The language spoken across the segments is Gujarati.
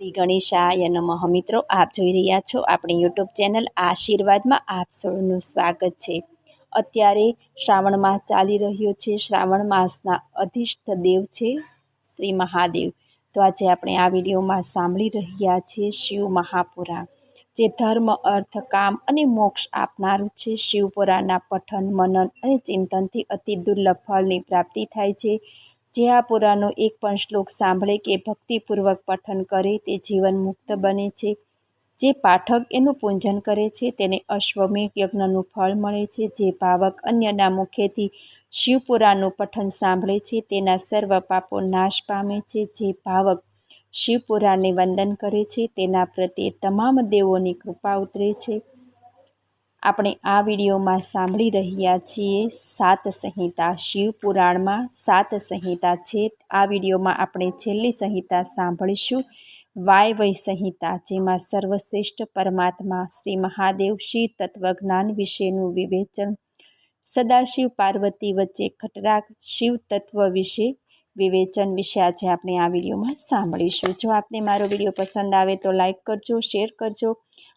શ્રી ગણેશાય નમઃ. મિત્રો, આપ જોઈ રહ્યા છો આપણી યુટ્યુબ ચેનલ આશીર્વાદમાં આપ સૌનું સ્વાગત છે. અત્યારે શ્રાવણ માસ ચાલી રહ્યો છે. શ્રાવણ માસના અધિષ્ઠ દેવ છે શ્રી મહાદેવ. તો આજે આપણે આ વિડીયોમાં સાંભળી રહ્યા છીએ શિવ મહાપુરાણ જે ધર્મ, અર્થ, કામ અને મોક્ષ આપનારું છે. શિવપુરાણના પઠન, મનન અને ચિંતનથી અતિ દુર્લભ ફળની પ્રાપ્તિ થાય છે. જે આ પુરાણનો એક પણ શ્લોક સાંભળે કે ભક્તિપૂર્વક પઠન કરે તે જીવન મુક્ત બને છે. જે પાઠક એનું પૂજન કરે છે, તેને અશ્વમેઘ યજ્ઞનું ફળ મળે છે. જે ભાવક અન્યના મુખેથી શિવપુરાણનું પઠન સાંભળે છે, તેના સર્વ પાપો નાશ પામે છે. જે ભાવક શિવપુરાને વંદન કરે છે, તેના પ્રત્યે તમામ દેવોની કૃપા ઉતરે છે. આપણે આ વિડીયોમાં સાંભળી રહ્યા છીએ સાત સંહિતા શિવ પુરાણમાં સાત સંહિતા છે. આ વિડીયોમાં આપણે છેલ્લી સંહિતા સાંભળીશું. વાયવય સંહિતા, જેમાં સર્વશ્રેષ્ઠ પરમાત્મા શ્રી મહાદેવ શિવ તત્વજ્ઞાન વિશેનું વિવેચન, સદાશિવ પાર્વતી વચ્ચે ખટરાગ શિવ તત્વ વિશે વિવેચન વિશે આજે આપણે આ વિડીયોમાં સાંભળીશું. જો આપને મારો વીડિયો પસંદ આવે તો લાઈક કરજો, શેર કરજો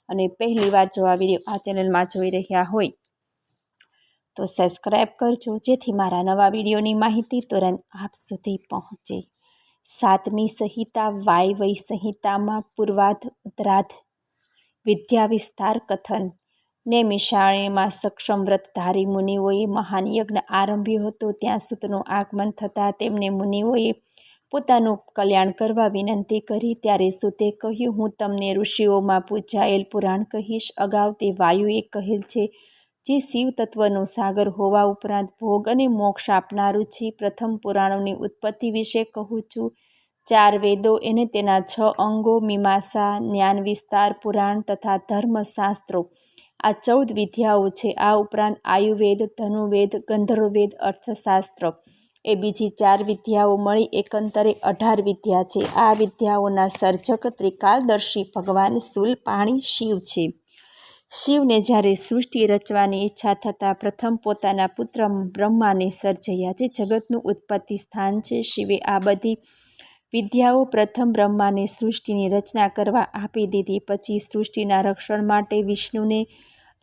અને પહેલી વાર જો આ વીડિયો આ ચેનલમાં જોઈ રહ્યા હોય, તો સબસ્ક્રાઈબ કરજો. જેથી મારા નવા વિડીયોની માહિતી તુરંત આપ સુધી પહોંચે. સાતમી સંહિતા, વાયવય સંહિતામાં પૂર્વાધ ઉત્તરાધ વિદ્યા વિસ્તાર, કથન. ને મિશાળેમાં સક્ષમ વ્રતધારી મુનિઓએ મહાન યજ્ઞ આરંભ્યો હતો. ત્યાં સુતનું આગમન થતાં તેમને મુનિઓએ પોતાનું કલ્યાણ કરવા વિનંતી કરી. ત્યારે સુતે કહ્યું, હું તમને ઋષિઓમાં પૂજાયેલ પુરાણ કહીશ. અગાઉ તે વાયુએ કહેલ છે, જે શિવ તત્વનો સાગર હોવા ઉપરાંત ભોગ અને મોક્ષ આપનારું છે. પ્રથમ પુરાણોની ઉત્પત્તિ વિશે કહું છું. ચાર વેદો એને તેના છ અંગો, મીમાંસા, જ્ઞાન વિસ્તાર, પુરાણ તથા ધર્મશાસ્ત્રો. આ ચૌદ વિદ્યાઓ છે. આ ઉપરાંત આયુર્વેદ, ધનુર્વેદ, ગંધર્વવેદ, અર્થશાસ્ત્ર. એ બીજી ચાર વિદ્યાઓ મળી. એકંતરે અઢાર વિદ્યા છે. આ વિદ્યાઓના સર્જક ત્રિકાળદર્શી ભગવાન શુલ પાણી શિવ છે. શિવને જ્યારે સૃષ્ટિ રચવાની ઈચ્છા થતાં પ્રથમ પોતાના પુત્ર બ્રહ્માને સર્જયા જે જગતનું ઉત્પત્તિ સ્થાન છે, શિવે આ બધી વિદ્યાઓ પ્રથમ બ્રહ્માને સૃષ્ટિની રચના કરવા આપી દીધી. પછી સૃષ્ટિના રક્ષણ માટે વિષ્ણુને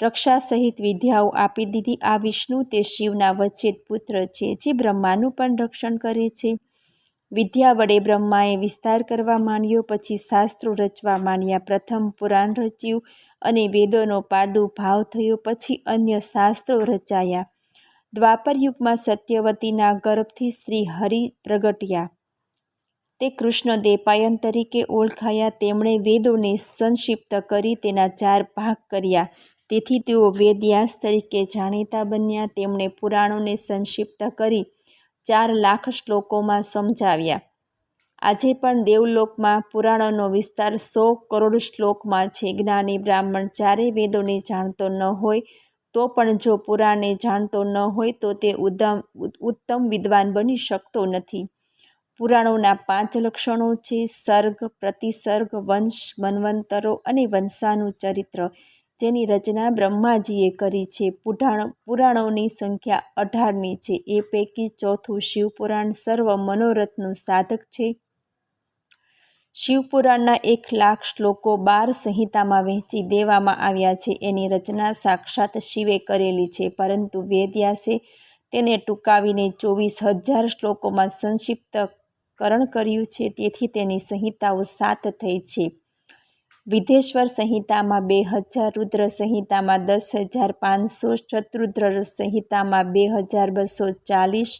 રક્ષા સહિત વિદ્યાઓ આપી દીધી. આ વિષ્ણુ તે શિવના વચ્ચે પુત્ર છે, જે બ્રહ્માનું પણ રક્ષણ કરે છે. વિદ્યા વડે બ્રહ્માએ વિસ્તાર કરવા માંડ્યો, પછી શાસ્ત્રો રચવા માંડ્યા. પ્રથમ પુરાણ રચ્યું અને વેદોનો ભાવ થયો, પછી અન્ય શાસ્ત્રો રચાયા. દ્વાપર યુગમાં સત્યવતીના ગર્ભથી શ્રી હરિ પ્રગટ્યા. તે કૃષ્ણ દેપાયન તરીકે ઓળખાયા. તેમણે વેદોને સંક્ષિપ્ત કરી તેના ચાર ભાગ કર્યા. તેથી તેઓ વેદવ્યાસ તરીકે જાણીતા બન્યા. તેમણે પુરાણોને સંક્ષિપ્ત કરી ચાર લાખ શ્લોકોમાં સમજાવ્યા. આજે પણ દેવલોકમાં પુરાણોનો વિસ્તાર સો કરોડ શ્લોકમાં છે. જ્ઞાની બ્રાહ્મણ ચારે વેદોને જાણતો ન હોય તો પણ જો પુરાણને જાણતો ન હોય તો તે ઉદ્દમ ઉત્તમ વિદ્વાન બની શકતો નથી. પુરાણોના પાંચ લક્ષણો છે. સર્ગ, પ્રતિસર્ગ, વંશ, મન્વંતરો અને વંશાનું ચરિત્ર જેની રચના બ્રહ્માજીએ કરી છે. પુરાણ, પુરાણોની સંખ્યા અઢારની છે. એ પૈકી ચોથું શિવપુરાણ સર્વ મનોરથનું સાધક છે. શિવપુરાણના એક લાખ શ્લોકો બાર સંહિતામાં વહેંચી દેવામાં આવ્યા છે. એની રચના સાક્ષાત શિવે કરેલી છે, પરંતુ વેદ્યાસે તેને ટૂંકાવીને ચોવીસ હજાર શ્લોકોમાં સંક્ષિપ્તકરણ કર્યું છે. તેથી તેની સંહિતાઓ સાત થઈ છે. વિધેશ્વર સંહિતામાં બે હજાર રુદ્ર સંહિતામાં દસ હજાર પાંચસો શત્રુદ્ર સંહિતામાં બે હજાર બસો ચાલીસ,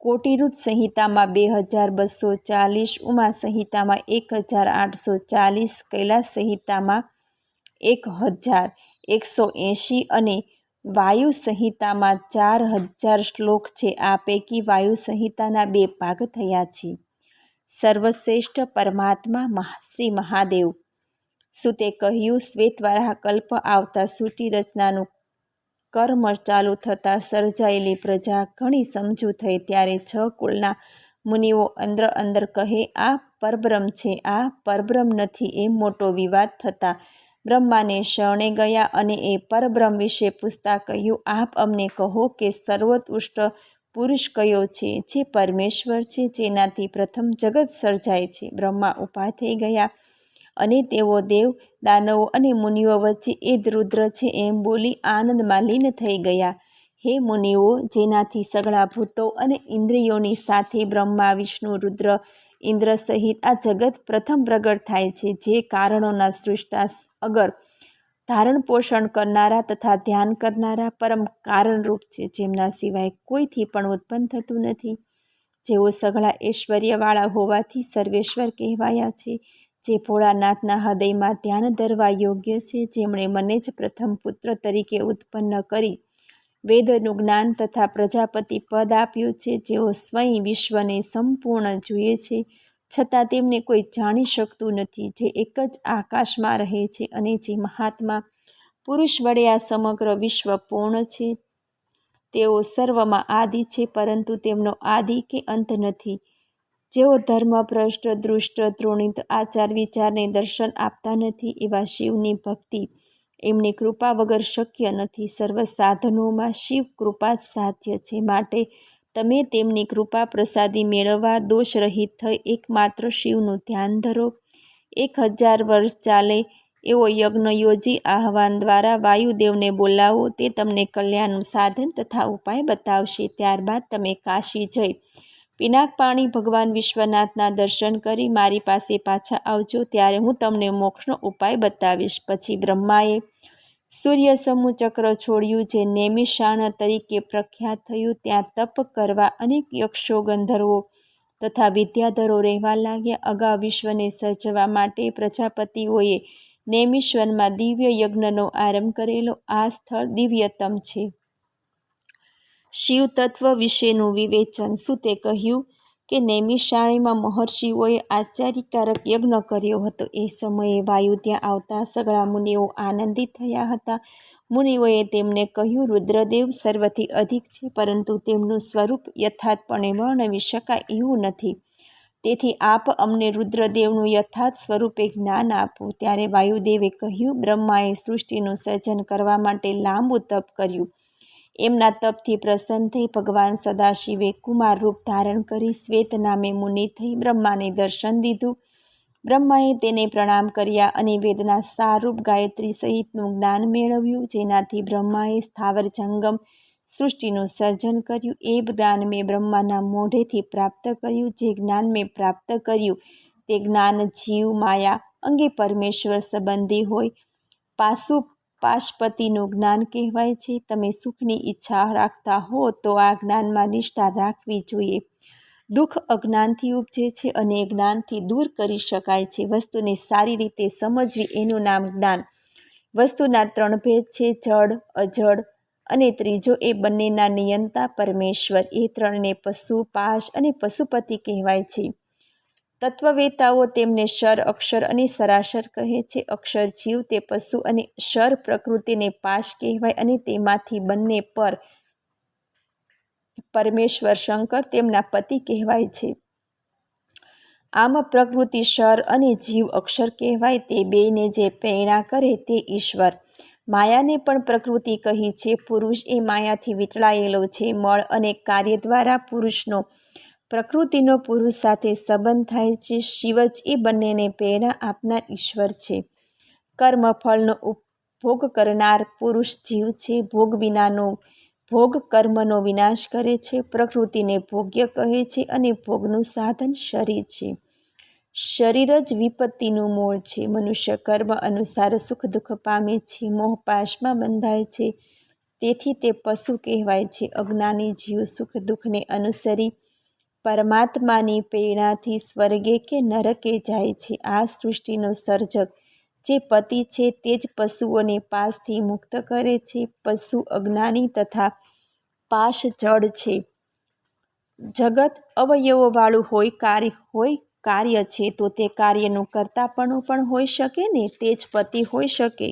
કોટિરુદ સંહિતામાં બે હજાર બસો ચાલીસ, ઉમા સંહિતામાં એક હજાર આઠસો ચાલીસ, કૈલાસ સંહિતામાં એક હજાર એકસો એંશી અને વાયુ સંહિતામાં ચાર હજાર શ્લોક છે. આ પૈકી વાયુ સંહિતાના બે ભાગ થયા છે. સર્વશ્રેષ્ઠ પરમાત્મા શ્રી મહાદેવ સુતે કહ્યું? શ્વેતવાળા કલ્પ આવતા સૂટી રચનાનું કર્મ ચાલુ થતાં સર્જાયેલી પ્રજા ઘણી સમજુ થઈ ત્યારે છ કુળના મુનિઓ અંદર અંદર કહે, આ પરબ્રહ્મ છે, આ પરબ્રહ્મ નથી, એ મોટો વિવાદ થતાં બ્રહ્માને શરણે ગયા અને એ પરબ્રહ્મ વિશે પૂછતા કહ્યું, આપ અમને કહો કે સર્વોત્કૃષ્ટ પુરુષ કયો છે, જે પરમેશ્વર છે, જેનાથી પ્રથમ જગત સર્જાય છે. બ્રહ્મા ઊભા થઈ ગયા. અને તેઓ દેવ, દાનવો અને મુનિઓ વચ્ચે એ જ રુદ્ર છે એમ બોલી આનંદમાં લીન થઈ ગયા. હે મુનિઓ, જેનાથી સગળા ભૂતો અને ઇન્દ્રિયોની સાથે બ્રહ્મા, વિષ્ણુ, રુદ્ર, ઇન્દ્ર સહિત આ જગત પ્રથમ પ્રગટ થાય છે, જે કારણોના સૃષ્ટા અગર ધારણ પોષણ કરનારા તથા ધ્યાન કરનારા પરમ કારણરૂપ છે, જેમના સિવાય કોઈથી પણ ઉત્પન્ન થતું નથી. જેઓ સઘળા ઐશ્વર્યવાળા હોવાથી સર્વેશ્વર કહેવાયા છે. જે ભોળાનાથના હૃદયમાં ધ્યાન ધરવા યોગ્ય છે, જેમણે મને જ પ્રથમ પુત્ર તરીકે ઉત્પન્ન કરી. વેદનું જ્ઞાન તથા પ્રજાપતિ પદ આપ્યું છે, જેઓ સ્વયં વિશ્વને સંપૂર્ણ જુએ છે, છતાં તેમને કોઈ જાણી શકતું નથી, જે એક જ આકાશમાં રહે છે અને જે મહાત્મા પુરુષ વડે આ સમગ્ર વિશ્વ પૂર્ણ છે. તેઓ સર્વમાં આદિ છે, પરંતુ તેમનો આદિ કે અંત નથી. જેઓ ધર્મભ્રષ્ટ દૃષ્ટ દ્રોણિત આચાર વિચારને દર્શન આપતા નથી એવા શિવની ભક્તિ. એમની કૃપા વગર શક્ય નથી. સર્વ સાધનોમાં શિવ કૃપા જ સાધ્ય છે. માટે તમે તેમની કૃપા પ્રસાદી મેળવવા દોષરહિત થઈ એકમાત્ર શિવનું ધ્યાન ધરો. એક હજાર વર્ષ ચાલે એવો યજ્ઞ યોજી આહવાન દ્વારા વાયુદેવને બોલાવો. તે તમને કલ્યાણનું સાધન તથા ઉપાય બતાવશે. ત્યારબાદ તમે કાશી જઈ પિનાક પાણી ભગવાન વિશ્વનાથના દર્શન કરી મારી પાસે પાછા આવજો ત્યારે હું તમને મોક્ષનો ઉપાય બતાવીશ. પછી બ્રહ્માએ સૂર્ય સમૂહ ચક્ર છોડ્યું જે નેમિષાણ તરીકે પ્રખ્યાત થયું. ત્યાં તપ કરવા અનેક યક્ષો ગંધર્વો તથા વિદ્યાધરો રહેવા લાગ્યા. અગાઉ વિશ્વને સર્જવા માટે પ્રજાપતિઓએ નેમિશ્વરમાં દિવ્ય યજ્ઞનો આરંભ કરેલો. આ સ્થળ દિવ્યતમ છે. શિવ તત્વ વિશેનું વિવેચન શું તે કહ્યું કે નૈમિશાળીમાં મહર્ષિઓએ આચાર્યકારક યજ્ઞ કર્યો હતો. એ સમયે વાયુ ત્યાં આવતા સગળા મુનિઓ આનંદિત થયા હતા. મુનિઓએ તેમને કહ્યું, રુદ્રદેવ સર્વથી અધિક છે, પરંતુ તેમનું સ્વરૂપ યથાર્થપણે વર્ણવી શકાય એવું નથી. તેથી આપ અમને રુદ્રદેવનું યથાર્થ સ્વરૂપે જ્ઞાન આપો. ત્યારે વાયુદેવે કહ્યું, બ્રહ્માએ સૃષ્ટિનું સર્જન કરવા માટે લાંબુ તપ કર્યું. એમના તપથી પ્રસન્ન થઈ ભગવાન સદાશિવે કુમાર રૂપ ધારણ કરી શ્વેત નામે મુનિ થઈ બ્રહ્માને દર્શન દીધું. બ્રહ્માએ તેને પ્રણામ કર્યા અને વેદના સારૂપ ગાયત્રી સહિતનું જ્ઞાન મેળવ્યું, જેનાથી બ્રહ્માએ સ્થાવર જંગમ સૃષ્ટિનું સર્જન કર્યું. એ જ્ઞાન મેં બ્રહ્માના મોઢેથી પ્રાપ્ત કર્યું, જે જ્ઞાન મેં પ્રાપ્ત કર્યું, તે જ્ઞાન જીવ માયા અંગે પરમેશ્વર સંબંધી હોય. પાસુ પાશપતિનું જ્ઞાન કહેવાય છે. તમે સુખની ઈચ્છા રાખતા હો તો આ જ્ઞાનમાં નિષ્ઠા રાખવી જોઈએ. દુઃખ અજ્ઞાનથી ઉપજે છે અને જ્ઞાનથી દૂર કરી શકાય છે. વસ્તુને સારી રીતે સમજવી એનું નામ જ્ઞાન. વસ્તુના ત્રણ ભેદ છે. જળ અજળ અને ત્રીજો એ બંનેના નિયંતા પરમેશ્વર. એ ત્રણને પશુ, પાશ અને પશુપતિ કહેવાય છે. તત્વવેતાઓ તેમને શર, અક્ષર અને સરાશર કહે છે. અક્ષર જીવ તે પશુ અને શર પ્રકૃતિને પાશ કહેવાય અને તેમાંથી બંને પર પરમેશ્વર શંકર તેમના પતિ કહેવાય છે. આમ પ્રકૃતિ શર અને જીવ અક્ષર કહેવાય તે બેને જે પ્રેરણા કરે તે ઈશ્વર. માયાને પણ પ્રકૃતિ કહી છે. પુરુષ એ માયાથી વીંટળાયેલો છે. મળ અને કાર્ય દ્વારા પુરુષનો પ્રકૃતિનો પુરુષ સાથે સંબંધ થાય છે શિવ જ એ બંનેને પ્રેરણા આપનાર ઈશ્વર છે. કર્મફળનો ઉપભોગ કરનાર પુરુષ જીવ છે. ભોગ વિનાનો ભોગ કર્મનો વિનાશ કરે છે. પ્રકૃતિને ભોગ્ય કહે છે અને ભોગનું સાધન શરીર છે. શરીર જ વિપત્તિનું મૂળ છે. મનુષ્ય કર્મ અનુસાર સુખ દુઃખ પામે છે. મોહપાશમાં બંધાય છે. તેથી તે પશુ કહેવાય છે. અજ્ઞાની જીવ સુખ દુઃખને અનુસરી પરમાત્માની પ્રેરણાથી સ્વર્ગે કે નરકે જાય છે. આ સૃષ્ટિનો સર્જક જે પતિ છે તે જ પશુઓને પાસથી મુક્ત કરે છે. પશુ અજ્ઞાની તથા પાશ જડ છે. જગત અવયવોવાળું હોય કાર્ય હોય કાર્ય છે તો તે કાર્યનું કરતાપણું પણ હોઈ શકે ને તે જ પતિ હોઈ શકે.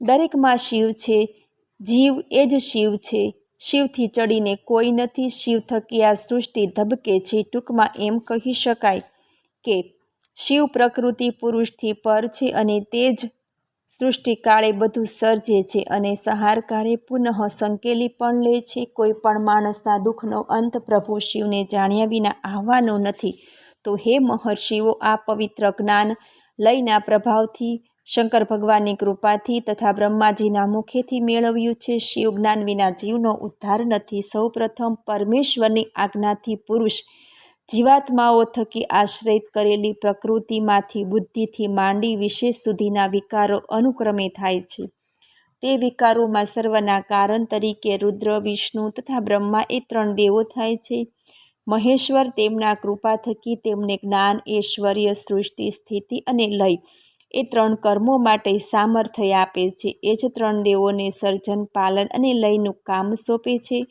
દરેકમાં શિવ છે જીવ એ જ શિવ છે. શિવથી ચડીને કોઈ નથી, શિવ થકી આ સૃષ્ટિ ધબકે છે ટૂંકમાં એમ કહી શકાય કે શિવ પ્રકૃતિ પુરુષથી પર છે અને તે જ સૃષ્ટિકાળે બધું સર્જે છે અને સહારકારે પુનઃ સંકેલી પણ લે છે. કોઈ પણ માણસના દુઃખનો અંત પ્રભુ શિવને જાણ્યા વિના આવવાનો નથી. તો હે મહર્ષિઓ, આ પવિત્ર જ્ઞાન લયના પ્રભાવથી શંકર ભગવાનની કૃપાથી તથા બ્રહ્માજીના મુખેથી મેળવ્યું છે શિવ જ્ઞાન વિના જીવનો ઉદ્ધાર નથી. સૌપ્રથમ પરમેશ્વરની આજ્ઞાથી પુરુષ જીવાત્માઓ થકી આશ્રયિત કરેલી પ્રકૃતિમાંથી બુદ્ધિથી માંડી વિશેષ સુધીના વિકારો અનુક્રમે થાય છે. તે વિકારોમાં સર્વના કારણ તરીકે રુદ્ર, વિષ્ણુ તથા બ્રહ્મા એ ત્રણ દેવો થાય છે. મહેશ્વર તેમના કૃપા થકી તેમને જ્ઞાન, ઐશ્વર્ય, સૃષ્ટિ, સ્થિતિ અને લય એ ત્રણ કર્મો માટે સામર્થ્ય આપે છે. એ જ ત્રણ દેવોને સર્જન, પાલન અને લયનું કામ સોંપે છે.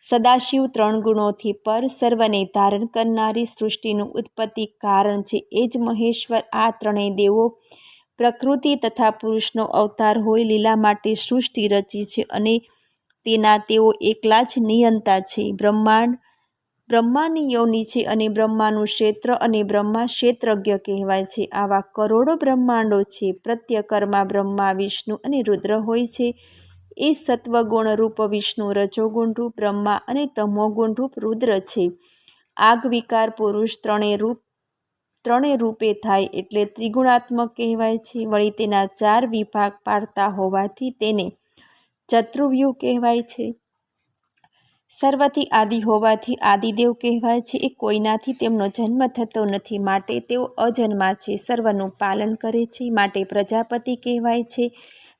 સદાશિવ ત્રણ ગુણોથી પર સર્વને ધારણ કરનારી સૃષ્ટિનું ઉત્પત્તિ કારણ છે. એ જ મહેશ્વર, આ ત્રણેય દેવો પ્રકૃતિ તથા પુરુષનો અવતાર હોય લીલા માટે સૃષ્ટિ રચી છે અને તેના તેઓ એકલા જ નિયંતા છે. બ્રહ્માંડ બ્રહ્માની યોની છે અને બ્રહ્માનું ક્ષેત્ર અને બ્રહ્મા ક્ષેત્રજ્ઞ કહેવાય છે. આવા કરોડો બ્રહ્માંડો છે. પ્રત્યકરમાં બ્રહ્મા, વિષ્ણુ અને રુદ્ર હોય છે. એ સત્વગુણ રૂપ વિષ્ણુ રજોગુણ રૂપ બ્રહ્મા અને તમોગુણ રૂપ રુદ્ર છે. આગ વિકાર પુરુષ ત્રણેય રૂપ ત્રણેય રૂપે થાય એટલે ત્રિગુણાત્મક કહેવાય છે. વળી તેના ચાર વિભાગ પાડતા હોવાથી તેને ચતુર્વ્યુહ કહેવાય છે. સર્વથી આદિ હોવાથી આદિદેવ કહેવાય છે. એ કોઈનાથી તેમનો જન્મ થતો નથી. માટે તેઓ અજન્મા છે. સર્વનું પાલન કરે છે. માટે પ્રજાપતિ કહેવાય છે.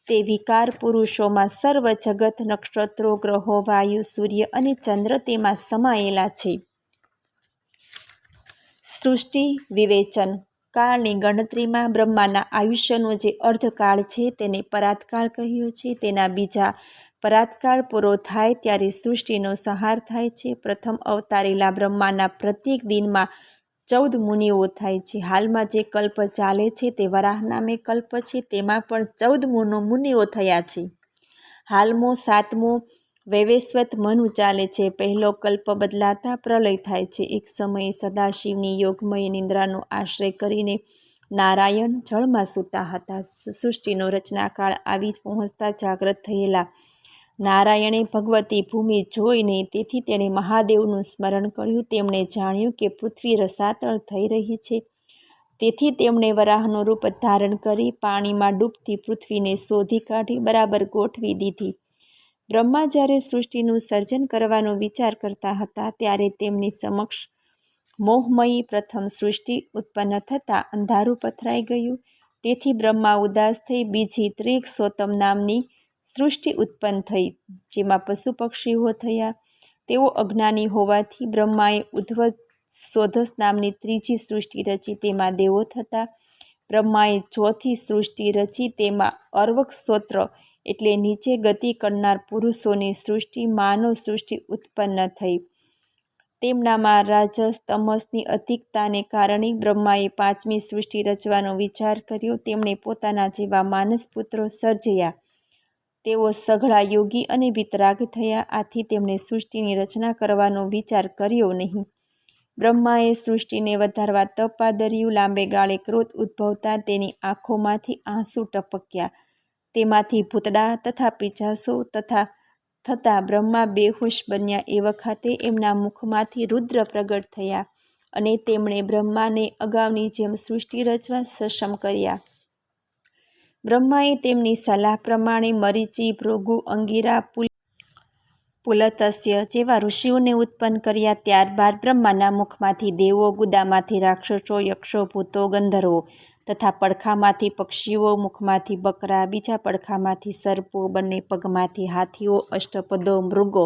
તે વિકાર પુરુષોમાં સર્વ જગત નક્ષત્રો, ગ્રહો, વાયુ, સૂર્ય અને ચંદ્ર તેમાં સમાયેલા છે. સૃષ્ટિ, વિવેચન. કાળની ગણતરીમાં બ્રહ્માના આયુષ્યનો જે અર્ધકાળ છે તેને પરાતકાળ કહ્યો છે. તેના બીજા પરાતકાળ પૂરો થાય ત્યારે સૃષ્ટિનો સંહાર થાય છે. પ્રથમ અવતારેલા બ્રહ્માના પ્રત્યેક દિનમાં ચૌદ મુનિઓ થાય છે. હાલમાં જે કલ્પ ચાલે છે તે વરાહ નામે કલ્પ છે. તેમાં પણ ચૌદ મુનો મુનિઓ થયા છે. હાલમો સાતમો વૈવેશ્વત મનુ ચાલે છે. પહેલો કલ્પ બદલાતા પ્રલય થાય છે. એક સમયે સદાશિવની યોગમય નિંદ્રાનો આશ્રય કરીને નારાયણ જળમાં સૂતા હતા. સૃષ્ટિનો રચનાકાળ આવી જ પહોંચતા જાગ્રત થયેલા નારાયણે ભગવતી ભૂમિ જોઈને તેથી તેણે મહાદેવનું સ્મરણ કર્યું. તેમણે જાણ્યું કે પૃથ્વી રસાતળ થઈ રહી છે. તેથી તેમણે વરાહનું રૂપ ધારણ કરી પાણીમાં ડૂબતી પૃથ્વીને શોધી કાઢી બરાબર ગોઠવી દીધી. બ્રહ્મા જ્યારે સૃષ્ટિનું સર્જન કરવાનો વિચાર કરતા હતા ત્યારે તેમની સમક્ષ મોહમયી પ્રથમ સૃષ્ટિ ઉત્પન્ન થતાં અંધારું પથરાઈ ગયું. તેથી બ્રહ્મા ઉદાસ થઈ બીજી ત્રિક સોતમ નામની સૃષ્ટિ ઉત્પન્ન થઈ, જેમાં પશુ પક્ષીઓ થયા. તેઓ અજ્ઞાની હોવાથી બ્રહ્માએ ઉદ્ધવ સોધસ નામની ત્રીજી સૃષ્ટિ રચી, તેમાં દેવો થતા. બ્રહ્માએ ચોથી સૃષ્ટિ રચી, તેમાં અર્વક સ્ત્રોત્ર એટલે નીચે ગતિ કરનાર પુરુષોની સૃષ્ટિ, માનવ સૃષ્ટિ ઉત્પન્ન થઈ. તેમનામાં રાજસ, તમસની અધિકતાને કારણે બ્રહ્માએ પાંચમી સૃષ્ટિ રચવાનો વિચાર કર્યો. તેમણે પોતાના જેવા માનસ પુત્રો સર્જ્યા. તેઓ સઘળા યોગી અને વિતરાગ થયા. આથી તેમણે સૃષ્ટિની રચના કરવાનો વિચાર કર્યો નહીં. બ્રહ્માએ સૃષ્ટિને વધારવા તપ લાંબે ગાળે ક્રોધ ઉદ્ભવતા તેની આંખોમાંથી આંસુ ટપક્યા. તેમાંથી ભૂતડા તથા પીજાસો તથા થતાં બ્રહ્મા બેહોશ બન્યા. એ વખતે એમના મુખમાંથી રુદ્ર પ્રગટ થયા અને તેમણે બ્રહ્માને અગાઉની જેમ સૃષ્ટિ રચવા સક્ષમ કર્યા. બ્રહ્માએ તેમની સલાહ પ્રમાણે મરીચી, ભૃગુ, અંગીરા પુલતસ્ય જેવા ઋષિઓને ઉત્પન્ન કર્યા ત્યારબાદ બ્રહ્માના મુખમાંથી દેવો, ગુદામાંથી રાક્ષસો, યક્ષો, ભૂતો, ગંધર્વો તથા પડખામાંથી પક્ષીઓ, મુખમાંથી બકરા, બીજા પડખામાંથી સર્પો, બંને પગમાંથી હાથીઓ, અષ્ટપદો, મૃગો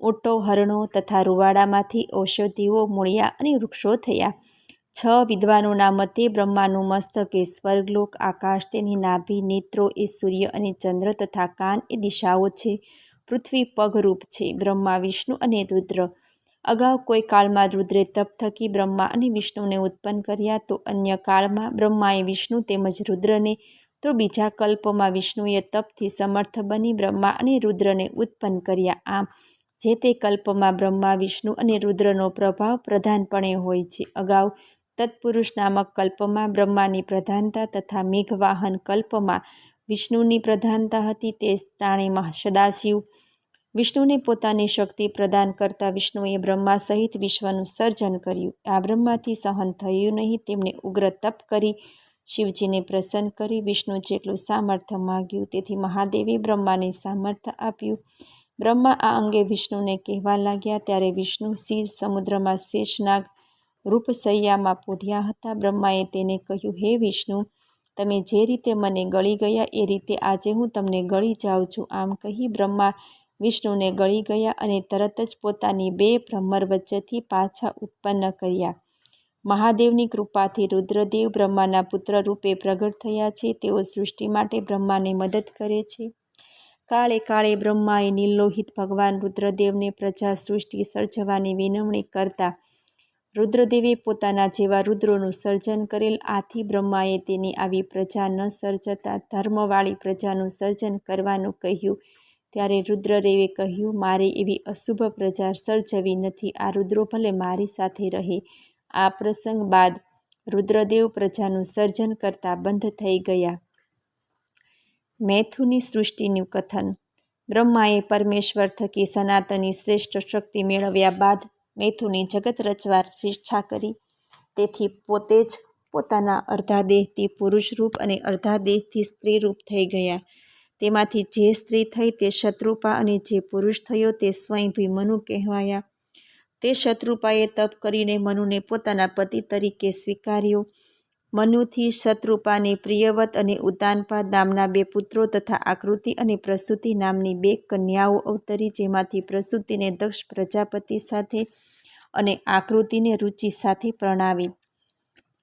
ઊંટો હરણો તથા રૂવાડામાંથી ઔષધિઓ મૂળિયા અને વૃક્ષો થયા. છ વિદ્વાનોના મતે બ્રહ્માનું મસ્તક એ સ્વર્ગલોક, આકાશ તેની નાભી, નેત્રો એ સૂર્ય અને ચંદ્ર તથા કાન એ દિશાઓ છે. પૃથ્વી પગરૂપ છે. બ્રહ્મા, વિષ્ણુ અને રુદ્ર. અગાઉ કોઈ કાળમાં રુદ્રે તપ થકી બ્રહ્મા અને વિષ્ણુને ઉત્પન્ન કર્યા તો અન્ય કાળમાં બ્રહ્માએ વિષ્ણુ તેમજ રુદ્રને, તો બીજા કલ્પમાં વિષ્ણુએ તપથી સમર્થ બની બ્રહ્મા અને રુદ્રને ઉત્પન્ન કર્યા. આમ, જે તે કલ્પમાં બ્રહ્મા, વિષ્ણુ અને રુદ્રનો પ્રભાવ પ્રધાનપણે હોય છે. અગાઉ તત્પુરુષ નામક કલ્પમાં બ્રહ્માની પ્રધાનતા તથા મેઘવાહન કલ્પમાં વિષ્ણુની પ્રધાનતા હતી તે પ્રાણીમાં સદાશિવ વિષ્ણુને પોતાની શક્તિ પ્રદાન કરતા વિષ્ણુએ બ્રહ્મા સહિત વિશ્વનું સર્જન કર્યું. આ બ્રહ્માથી સહન થયું નહીં, તેમણે ઉગ્ર તપ કરી, શિવજીને પ્રસન્ન કરી, વિષ્ણુ જેટલું સામર્થ્ય માગ્યું તેથી મહાદેવે બ્રહ્માને સામર્થ્ય આપ્યું. બ્રહ્મા આ અંગે વિષ્ણુને કહેવા લાગ્યા, ત્યારે વિષ્ણુ શિર સમુદ્રમાં શેષનાગ રૂપસૈયામાં પોઢ્યા હતા. બ્રહ્માએ તેને કહ્યું, હે વિષ્ણુ, તમે જે રીતે મને ગળી ગયા, એ રીતે આજે હું તમને ગળી જાઉં છું. આમ કહી બ્રહ્મા વિષ્ણુને ગળી ગયા અને તરત જ પોતાની બે ભ્રમર વચ્ચેથી પાછા ઉત્પન્ન કર્યા. મહાદેવની કૃપાથી રુદ્રદેવ બ્રહ્માના પુત્ર રૂપે પ્રગટ થયા છે. તેઓ સૃષ્ટિ માટે બ્રહ્માને મદદ કરે છે. કાળે કાળે બ્રહ્માએ નિર્લોહિત ભગવાન રુદ્રદેવને પ્રજા સૃષ્ટિ સર્જવાની વિનવણી કરતા રુદ્રદેવે પોતાના જેવા રુદ્રોનું સર્જન કરેલ. આથી બ્રહ્માએ તેની આવી પ્રજા ન સર્જતા ધર્મવાળી પ્રજાનું સર્જન કરવાનું કહ્યું. ત્યારે રુદ્રદેવે કહ્યું, મારે એવી અશુભ પ્રજા સર્જવી નથી. આ રુદ્રો ભલે મારી સાથે રહે. આ પ્રસંગ બાદ રુદ્રદેવ પ્રજાનું સર્જન કરતા બંધ થઈ ગયા. મેથુની સૃષ્ટિનું કથન. બ્રહ્માએ પરમેશ્વર થકી સનાતની શ્રેષ્ઠ શક્તિ મેળવ્યા બાદ મેથુની જગત રચવા ઈચ્છા કરી. તેથી પોતે જ પોતાના અર્ધા દેહથી પુરુષ રૂપ અને અર્ધા દેહથી સ્ત્રી રૂપ થઈ ગયા. તેમાંથી જે સ્ત્રી થઈ તે શત્રુપા અને જે પુરુષ થયો તે સ્વયંભી મનુ કહેવાયા. તે શત્રુપાએ તપ કરીને મનુને પોતાના પતિ તરીકે સ્વીકાર્યો. મનુથી શત્રુપાની પ્રિયવત અને ઉતાનપા નામના બે પુત્રો તથા આકૃતિ અને પ્રસૂતિ નામની બે કન્યાઓ અવતરી, જેમાંથી પ્રસૂતિને દક્ષ પ્રજાપતિ સાથે અને આકૃતિને રુચિ સાથે પ્રણાવી.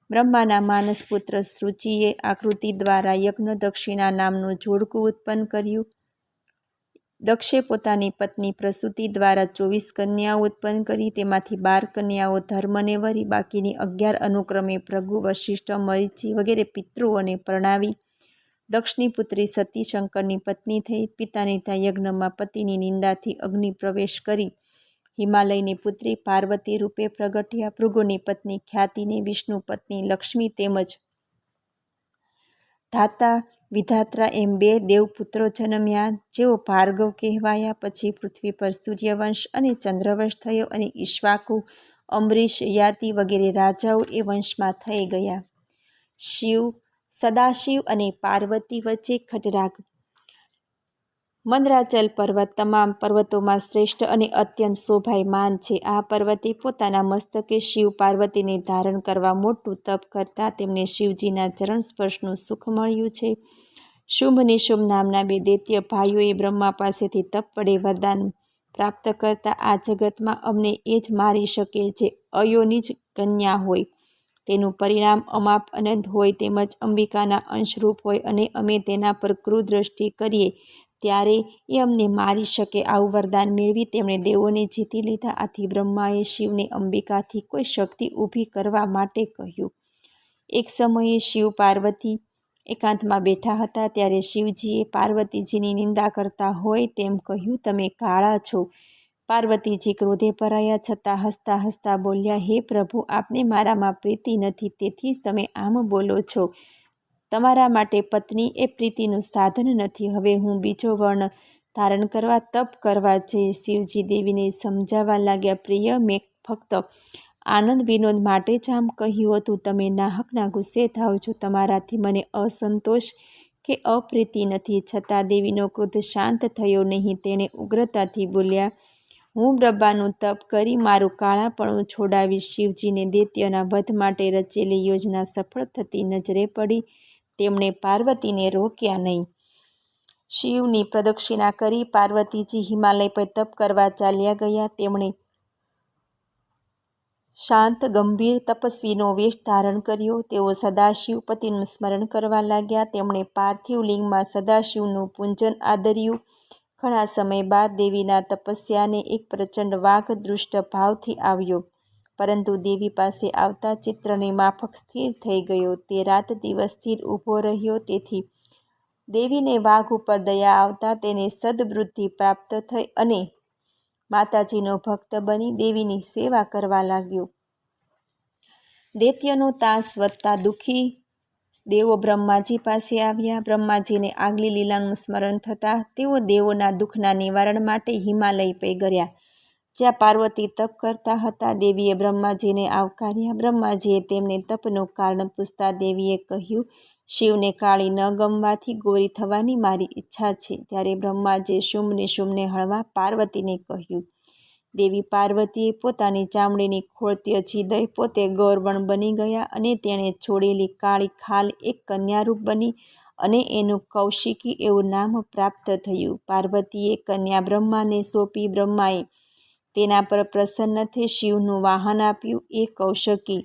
બ્રહ્માના માનસપુત્ર સૃચિએ આકૃતિ દ્વારા યજ્ઞ દક્ષિણા નામનું જોડકું ઉત્પન્ન કર્યું. દક્ષે પોતાની પત્ની પ્રસૂતિ દ્વારા ચોવીસ કન્યાઓ ઉત્પન્ન કરી, તેમાંથી બાર કન્યાઓ ધર્મને વરી, બાકીની અગિયાર અનુક્રમે પ્રભુ વશિષ્ઠ, મરીચી વગેરે પિતૃઓને પ્રણાવી. દક્ષની પુત્રી સતી શંકરની પત્ની થઈ. પિતાની ત્યાં યજ્ઞમાં પતિની નિંદાથી અગ્નિ પ્રવેશ કરી. હિમાલયની પુત્રી પાર્વતી રૂપે પ્રગટ્યા. ભૃગુની પત્ની ખ્યાતિને, વિષ્ણુ પત્ની લક્ષ્મી તેમજ ધાતા, વિધાત્રા એમ બે દેવપુત્રો જન્મ્યા, જેઓ ભાર્ગવ કહેવાયા. પછી પૃથ્વી પર સૂર્યવંશ અને ચંદ્રવંશ થયો અને ઈશ્વાકુ, અમરીશ, યાતિ વગેરે રાજાઓ એ વંશમાં થઈ ગયા. શિવ, સદાશિવ અને પાર્વતી વચ્ચે ખટરાગ મંદરાચલ પર્વત તમામ પર્વતોમાં શ્રેષ્ઠ અને અત્યંત શોભાયમાન છે. આ પર્વતે પોતાના મસ્તકે શિવ પાર્વતીને ધારણ કરવા મોટું તપ કરતા તેમને શિવજીના ચરણ સ્પર્શનું સુખ મળ્યું છે. શુંભ નિશુંભ નામના બે દૈત્ય ભાઈઓએ બ્રહ્મા પાસેથી તપ વડે વરદાન પ્રાપ્ત કરતા આ જગતમાં અમને એ જ મારી શકે જે જ કન્યા હોય. તેનું પરિણામ અમાપ અનંત હોય તેમજ અંબિકાના અંશરૂપ હોય અને અમે તેના પર ક્રૂદ્રષ્ટિ કરીએ ત્યારે એ અમને મારી શકે આવું વરદાન મેળવી તેમણે દેવોને જીતી લીધા. આથી બ્રહ્માએ શિવને અંબિકાથી કોઈ શક્તિ ઊભી કરવા માટે કહ્યું. એક સમયે શિવ પાર્વતી એકાંતમાં બેઠા હતા. ત્યારે શિવજીએ પાર્વતીજીની નિંદા કરતા હોય તેમ કહ્યું, તમે કાળા છો. પાર્વતીજી ક્રોધે ભરાયા છતાં હસતા હસતા બોલ્યા, હે પ્રભુ, આપને મારામાં પ્રીતિ નથી, તેથી જ તમે આમ બોલો છો. તમારા માટે પત્ની એ પ્રીતિનું સાધન નથી. હવે હું બીજો વર્ણ ધારણ કરવા તપ કરવા જઈ શિવજી દેવીને સમજાવવા લાગ્યા, પ્રિય મેં ફક્ત આનંદ વિનોદ માટે જ આમ કહ્યું હતું. તમે નાહકના ગુસ્સે થાવ છો. તમારાથી મને અસંતોષ કે અપ્રીતિ નથી. છતાં દેવીનો ક્રોધ શાંત થયો નહીં. તેણે ઉગ્રતાથી બોલ્યા, હું બ્રબ્બાનું તપ કરી મારું કાળાપણું છોડાવી શિવજીને દૈત્યના વધ માટે રચેલી યોજના સફળ થતી નજરે પડી. તેમણે પાર્વતીને રોક્યા નહીં. શિવની પ્રદક્ષિણા કરી પાર્વતીજી હિમાલય પર તપ કરવા ચાલ્યા ગયા. તેમણે શાંત, ગંભીર તપસ્વીનો વેશ ધારણ કર્યો. તેઓ સદાશિવ પતિનું સ્મરણ કરવા લાગ્યા. તેમણે પાર્થિવ લિંગમાં સદાશિવનું પૂંજન આદર્યું. ઘણા સમય બાદ દેવીના તપસ્યાને એક પ્રચંડ વાઘ દૃષ્ટ ભાવથી આવ્યો. પરંતુ દેવી પાસે આવતા ચિત્રને માફક સ્થિર થઈ ગયો. તે રાત દિવસ સ્થિર ઊભો રહ્યો. તેથી દેવીને વાઘ ઉપર દયા આવતા તેને સદબુદ્ધિ પ્રાપ્ત થઈ અને માતાજીનો ભક્ત બની દેવીની સેવા કરવા લાગ્યો. દૈત્યનો તાસ વધતા દુઃખી દેવો બ્રહ્માજી પાસે આવ્યા. બ્રહ્માજીને આગલી લીલાનું સ્મરણ થતાં તેઓ દેવોના દુઃખના નિવારણ માટે હિમાલય પે ગયા જ્યાં પાર્વતી તપ કરતા હતા, દેવીએ બ્રહ્માજીને આવકાર્યા. બ્રહ્માજીએ તેમને તપનું કારણ પૂછતા દેવીએ કહ્યું, શિવને કાળી ન ગમવાથી ગોરી થવાની મારી ઈચ્છા છે. ત્યારે બ્રહ્માજીએ શુમને શુમને હળવા પાર્વતીને કહ્યું, દેવી પાર્વતીએ પોતાની ચામડીની ખોળતી ત્યજી દઈ પોતે ગૌરવણ બની ગયા અને તેણે છોડેલી કાળી ખાલ એક કન્યારૂપ બની અને એનું કૌશિકી એવું નામ પ્રાપ્ત થયું. પાર્વતીએ કન્યા બ્રહ્માને સોંપી બ્રહ્માએ તેના પર પ્રસન્ન થઈ શિવનું વાહન આપ્યું. એ કૌશકી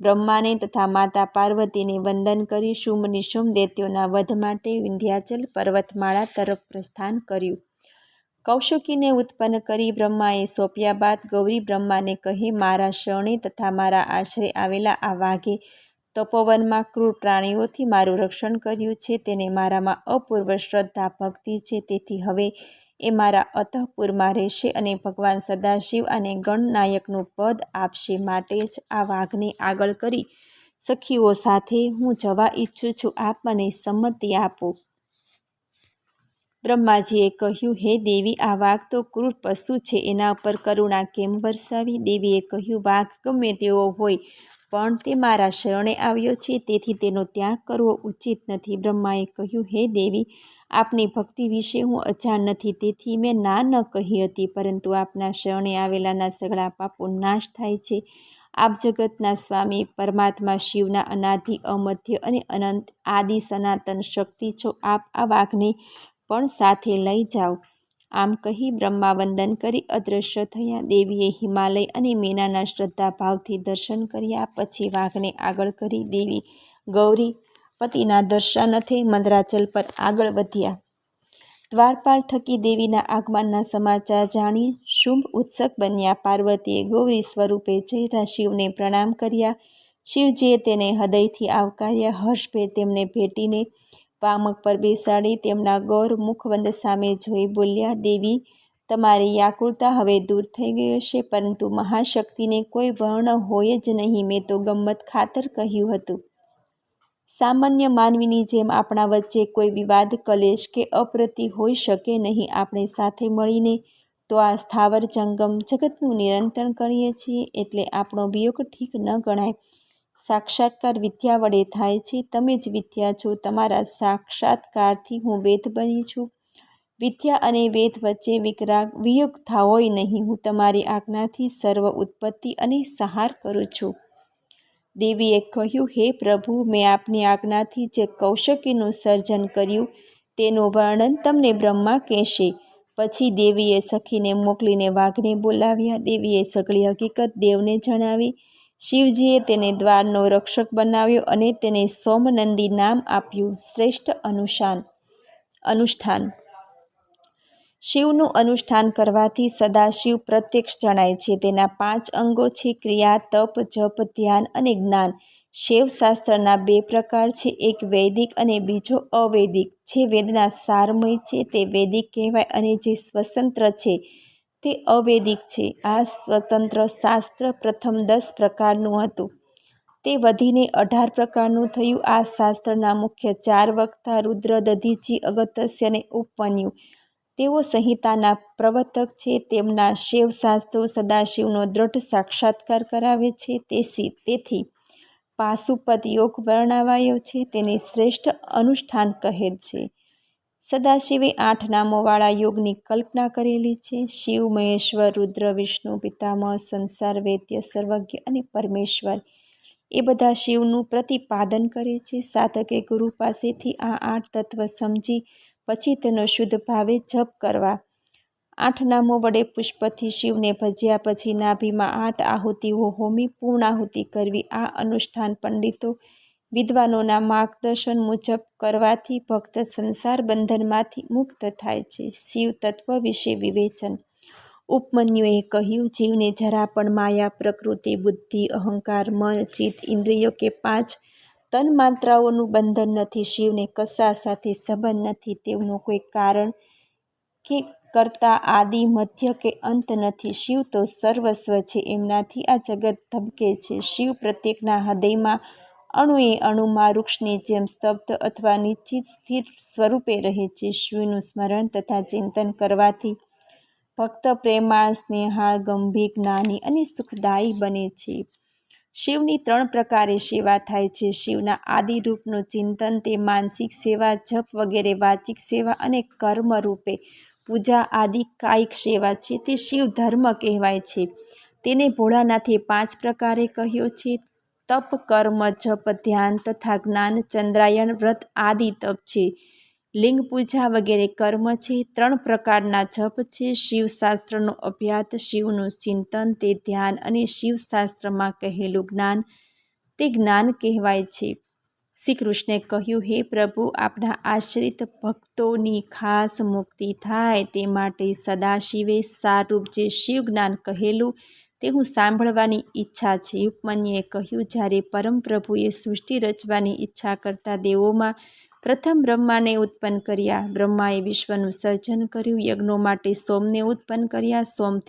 બ્રહ્માને તથા માતા પાર્વતીને વંદન કરી શુંભ નિશુંભ દૈત્યોના વધ માટે વિંધ્યાચલ પર્વતમાળા તરફ પ્રસ્થાન કર્યું. કૌશકીને ઉત્પન્ન કરી બ્રહ્માએ સોંપ્યા બાદ ગૌરી બ્રહ્માને કહે, મારા શરણે તથા મારા આશરે આવેલા આ વાઘે તપોવનમાં ક્રૂર પ્રાણીઓથી મારું રક્ષણ કર્યું છે. તેને મારામાં અપૂર્વ શ્રદ્ધા ભક્તિ છે. તેથી હવે એ મારા અતઃપુરમાં રહેશે અને ભગવાન સદાશિવ અને ગણનાયકનું પદ આપશે માટે જ આ વાઘને આગળ કરી, સખીઓ સાથે હું જવા ઈચ્છું છું. આપ મને સંમતિ આપો. બ્રહ્માજીએ કહ્યું, હે દેવી, આ વાઘ તો ક્રૂર પશુ છે. એના ઉપર કરુણા કેમ વરસાવી? દેવીએ કહ્યું, વાઘ ગમે તેવો હોય, પણ તે મારા શરણે આવ્યો છે. તેથી તેનો ત્યાગ કરવો ઉચિત નથી. બ્રહ્માએ કહ્યું, હે દેવી આપની ભક્તિ વિશે હું અજાણ નથી, તેથી મેં ના ન કહી હતી, પરંતુ આપના શરણે આવેલાના સગળા પાપો નાશ થાય છે. આપ જગતના સ્વામી, પરમાત્મા શિવના અનાધિ અમધ્ય અને અનંત આદિ સનાતન શક્તિ છો, આપ આ વાઘને પણ સાથે લઈ જાઓ. આમ કહી બ્રહ્મા વંદન કરી અદૃશ્ય થયા. દેવીએ હિમાલય અને મીનાના શ્રદ્ધાભાવથી દર્શન કર્યા, પછી વાઘને આગળ કરી દેવી ગૌરી પતિના દર્શનથે મંદરાચલ પર આગળ વધ્યા. દ્વારપાલ થકી દેવીના આગમનના સમાચાર જાણી શુંભ ઉત્સક બન્યા. પાર્વતીએ ગૌરી સ્વરૂપે જયરા શિવને પ્રણામ કર્યા. શિવજીએ તેને હૃદયથી આવકાર્યા. હર્ષભેર તેમને ભેટીને પામક પર બેસાડી તેમના ગૌર મુખવંદ સામે જોઈ બોલ્યા, દેવી, તમારી વ્યાકુળતા હવે દૂર થઈ ગઈ હશે, પરંતુ મહાશક્તિને કોઈ વર્ણ હોય જ નહીં. મેં તો ગમ્મત ખાતર કહ્યું હતું. સામાન્ય માનવીની જેમ આપણા વચ્ચે કોઈ વિવાદ, કલેશ કે અપ્રતિ હોઈ શકે નહીં. આપણે સાથે મળીને તો આ સ્થાવર જંગમ જગતનું નિરંતર કરીએ છીએ એટલે આપણો વિયોગ ઠીક ન ગણાય. સાક્ષાત્કાર વિદ્યા વડે થાય છે. તમે જ વિદ્યા છો. તમારા સાક્ષાત્કારથી હું વેદ બની છું. વિદ્યા અને વેદ વચ્ચે વિકરાગ, વિયોગ થાવોય નહીં. હું તમારી આજ્ઞાથી સર્વ ઉત્પત્તિ અને સહાર કરું છું. દેવીએ કહ્યું, હે પ્રભુ, મેં આપની આજ્ઞાથી જે કૌશકીનું સર્જન કર્યું, તેનું વર્ણન તમને બ્રહ્મા કહેશે. પછી દેવીએ સખીને મોકલીને વાઘને બોલાવ્યા. દેવીએ સગળી હકીકત દેવને જણાવી. શિવજીએ તેને દ્વારનો રક્ષક બનાવ્યો અને તેને સોમનંદી નામ આપ્યું. શ્રેષ્ઠ અનુશાન અનુષ્ઠાન. શિવનું અનુષ્ઠાન કરવાથી સદાશિવ પ્રત્યક્ષ જણાય છે. તેના પાંચ અંગો છે ક્રિયા, તપ, જપ, ધ્યાન અને જ્ઞાન. શૈવશાસ્ત્રના બે પ્રકાર છે, એક વૈદિક અને બીજો અવૈદિક. જે વેદના સારમય છે તે વૈદિક કહેવાય અને જે સ્વતંત્ર છે તે અવૈદિક છે. આ સ્વતંત્ર શાસ્ત્ર પ્રથમ દસ પ્રકારનું હતું. તે વધીને અઢાર પ્રકારનું થયું. આ શાસ્ત્રના મુખ્ય ચાર વક્તા રુદ્ર દધીજી અગત્યને અને ઉપમન્યુ. તેઓ સંહિતાના પ્રવર્તક છે, તેમના શૈવશાસ્ત્રો સદાશિવનો દ્રઢ સાક્ષાત્કાર કરાવે છે. તેથી તેથી પાશુપત યોગ વર્ણવાયો છે, તેને શ્રેષ્ઠ અનુષ્ઠાન કહે છે. સદાશિવે આઠ નામોવાળા યોગની કલ્પના કરેલી છે. શિવ, મહેશ્વર, રુદ્ર, વિષ્ણુ, પિતામહ, સંસાર, વૈદ્ય, સર્વજ્ઞ અને પરમેશ્વર એ બધા શિવનું પ્રતિપાદન કરે છે. સાધકે ગુરુ પાસેથી આ આઠ તત્વ સમજી પછી તેનો શુદ્ધ ભાવે જપ કરવા. આઠ નામો વડે પુષ્પથી શિવને ભજ્યા પછી નાભીમાં આઠ આહુતિઓ હોમી પૂર્ણાહુતિ કરવી. આ અનુષ્ઠાન પંડિતો વિદ્વાનોના માર્ગદર્શન મુજબ કરવાથી ભક્ત સંસાર બંધનમાંથી મુક્ત થાય છે. શિવ તત્વ વિશે વિવેચન. ઉપમન્યુએ કહ્યું, જીવને જરા પણ માયા, પ્રકૃતિ, બુદ્ધિ, અહંકાર, મન, ચિત્ત, ઇન્દ્રિયો કે પાંચ તન્માત્રાઓનું બંધન નથી, શિવને કશા સાથે સંબંધ નથી, તેમનું કોઈ કારણ કે કરતા આદિ મધ્ય કે અંત નથી. શિવ તો સર્વસ્વ છે, એમનાથી આ જગત ધબકે છે. શિવ પ્રત્યેકના હૃદયમાં અણુએ અણુમાં વૃક્ષની જેમ સ્તબ્ધ અથવા નિશ્ચિત સ્થિર સ્વરૂપે રહે છે. શિવનું સ્મરણ તથા ચિંતન કરવાથી ભક્ત પ્રેમાળ, સ્નેહાળ, ગંભીર, જ્ઞાની અને સુખદાયી બને છે. શિવની ત્રણ પ્રકારે સેવા થાય છે. શિવના આદિ રૂપનું ચિંતન, તે માનસિક સેવા, જપ વગેરે વાચિક સેવા અને કર્મ રૂપે. પૂજા આદિ કાયિક સેવા છે, તે શિવ ધર્મ કહેવાય છે. તેને ભોળાનાથે પાંચ પ્રકારે કહ્યો છે. તપ, કર્મ, જપ, ધ્યાન તથા જ્ઞાન, ચંદ્રાયણ, વ્રત આદિ તપ છે. લિંગ પૂજા વગેરે કર્મ છે, ત્રણ પ્રકારના જપ છે. શિવશાસ્ત્રનો અભ્યાસ શિવનું ચિંતન, તે ધ્યાન અને શિવશાસ્ત્રમાં કહેલું જ્ઞાન, તે જ્ઞાન કહેવાય છે. શ્રી કૃષ્ણે કહ્યું, હે પ્રભુ, આપણા આશ્રિત ભક્તોની ખાસ મુક્તિ થાય, તે માટે સદાશિવે સારૂપ જે શિવ જ્ઞાન કહેલું, તે હું સાંભળવાની ઈચ્છા છે. ઉપમન્યુએ કહ્યું, જ્યારે પરમ પ્રભુએ સૃષ્ટિ રચવાની ઈચ્છા કરતા દેવોમાં પ્રથમ બ્રહ્માને ઉત્પન્ન કર્યા. બ્રહ્માએ વિશ્વનું સર્જન કર્યું. યજ્ઞો માટે સોમને ઉત્પન્ન કર્યા. સોમથી